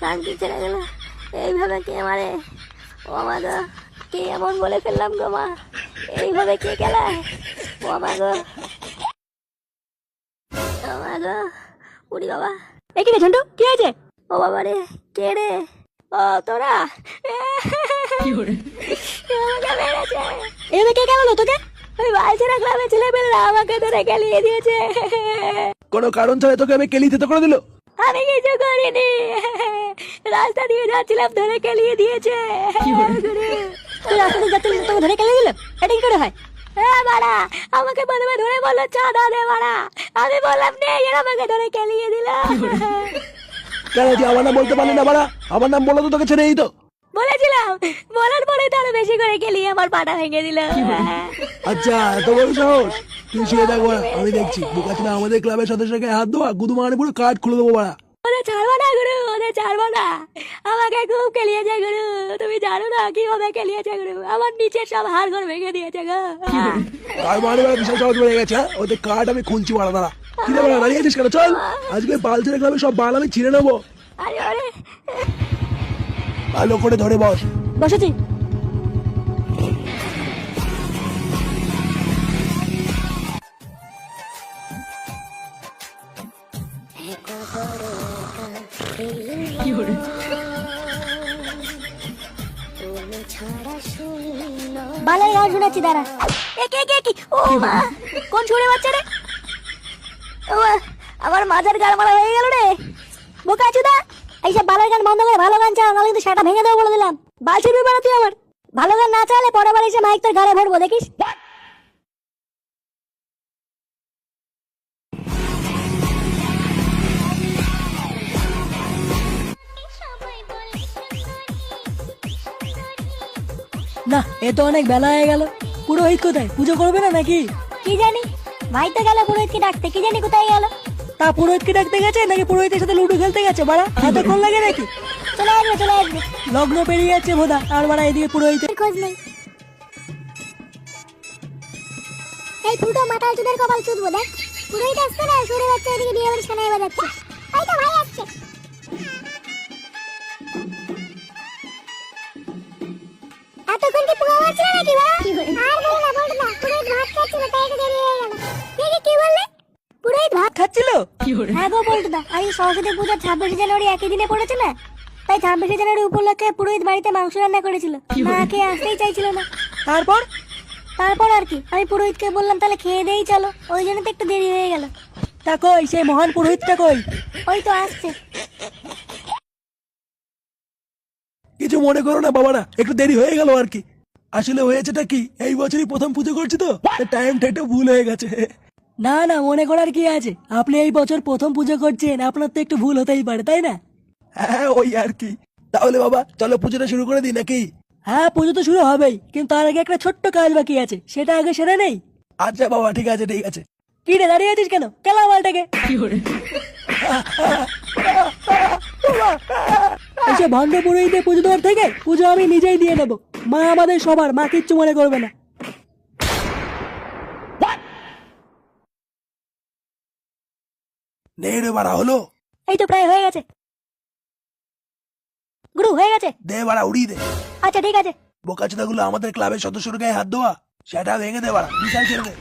শান্তি ছেড়ে গেল। এইভাবে কে মারে? ও গো কে এমন বলে ফেললাম গো মা? এইভাবে কে ও গো ও গো উড়ি বাবা। এ কি রে ঝন্টু কি হয়েছে? ও বাবা রে কে রে? ও তোরা? আমাকে মেরেছে। এভাবে কে তোকে? ওই পেলেরা আমাকে ধরে গেলিয়ে দিয়েছে। কোনো কারণ ছাড়া তোকে আমি কেলি দিতে করে দিল আমি কিছু করিনি। রাস্তা দিয়ে যাচ্ছিলাম ধরে কেলিয়ে দিয়েছে। তুই রাস্তাতে যাচ্ছিলিস তোকে ধরে কেলে দিল? এটা কি করে হয়? বাড়া আমাকে প্রথমে ধরে বলল চাঁদা দে বাড়া। আমি বললাম নে এরা আমাকে ধরে কেলিয়ে দিল। কেন তুই আমার নাম বলতে পারলি না বাড়া? আমার নাম বলো তো তোকে ছেড়ে দিত বলেছিলাম বলার পরে তো আরও বেশি করে কেলিয়ে আমার পাটা ভেঙে দিল। আচ্ছা এত বড় সাহস? তুই শুয়ে থাক বাড়া আমি দেখছি। বুকাচনা আমাদের ক্লাবের সদস্যকে হাত দেওয়া গুদু মানে পুরো কার্ড খুলে দেবো বাড়া। ওদের ছাড়বো না গুরু ওদের ছাড়বো না। আমাকে খুব খেলিয়েছে গুরু। তুমি জানো না কীভাবে খেলিয়েছে গুরু? আমার নিচের সব হাড় ঘর ভেঙে দিয়েছে গো। আর মানে বিশাল সাহস বেড়ে গেছে হ্যাঁ? ওদের কার্ড আমি খুলছি বাড়া দাঁড়া। কি রে বাড়া দাঁড়িয়ে আছিস কেন? চল আজকে বালছেড়ে ক্লাবে সব বাল আমি ছিঁড়ে নেব। আরে আরে। ভালো করে ধরে বস। বসেছি। বালাই গান শোনাচ্ছি দাঁড়া। এ কে কে কি? ও মা কোন ছুড়ে বাচ্চা রে? ও মা, আমার মাজার গাল মারা হয়ে গেল রে। বোকা চুদা এইসব বালাই গান বন্ধ করে ভালো গান চাও নাহলে কিন্তু সেটা ভেঙে দেবো বলে দিলাম। বাল ছিড়বি বানা তুই আমার ভালো গান না চাইলে বার এসে মাইক তোর গাড়ে ভরবো দেখিস? না এ তো অনেক বেলা হয়ে গেল। পুরোহিত কোথায়? পুজো করবে না নাকি? কি জানি? ভাই তো গেল পুরোহিতকে ডাকতে কি জানি কোথায় গেল? তা পুরোহিতকে ডাকতে গেছে নাকি পুরোহিতের সাথে লুডো খেলতে গেছে? বাড়া এতক্ষণ লাগে নাকি? চলে আসবে চলে আসবে। লগ্ন পেরিয়ে যাচ্ছে বোধা আর বাড়া, এদিকে পুরোহিতের খোঁজ নেই। এই ফুটো মাতাল চুদের কপাল চুদবো, দেখ। পুরোহিত আসতে না সরে যাচ্ছে, এদিকে বিয়ে বাড়ি সানাই বাজাচ্ছে হ্যাঁ গো বলটুদা আজ সরস্বতী পূজা ছাব্বিশে জানুয়ারি একই দিনে পড়েছে না? তাই ছাব্বিশে জানুয়ারি উপলক্ষে পুরোহিত বাড়িতে মাংস রান্না করেছিল। মা খেয়ে আসতেই চাইছিল না। তারপর? তারপর আর কি? আমি পুরোহিতকে বললাম তাহলে খেয়ে দেই চলো। ওই জন্য তো একটু দেরি হয়ে গেল। তা কই সেই মহান পুরোহিতটা কই? ওই তো আসছে। কিছু মনে করো না বাবারা একটু দেরি হয়ে গেল আর কি। আসলে হয়েছেটা কি? এই বছরই প্রথম পুজো করছি তো টাইমটা একটু ভুল হয়ে গেছে। না না মনে করার কি আছে? আপনি এই বছর প্রথম পুজো করছেন আপনার তো একটু ভুল হতেই পারে তাই না? হ্যাঁ ওই আর কি। তাহলে বাবা চলো পুজোটা শুরু করে দিই নাকি? হ্যাঁ পুজো তো শুরু হবেই কিন্তু তার আগে একটা ছোট্ট কাজ বাকি আছে সেটা আগে সেরে নেই। আচ্ছা বাবা ঠিক আছে ঠিক আছে। কি রে দাঁড়িয়ে আছিস কেন? কেলা মালটাকে এসে ভণ্ড পুরোহিতে পুজো দেওয়ার থেকে পুজো আমি নিজেই দিয়ে নেব মা আমাদের সবার মা কিচ্ছু মনে করবে না। নে রে বাড়া হলো। এই তো প্রায় হয়ে গেছে। গুরু হয়ে গেছে? দে বাড়া উড়িয়ে দে। আচ্ছা ঠিক আছে। বোকাচোদাগুলো আমাদের ক্লাবের সদস্যর গায়ে হাত দেওয়া সেটা ভেঙে দে বাড়া বিশাল ছেড়ে দে।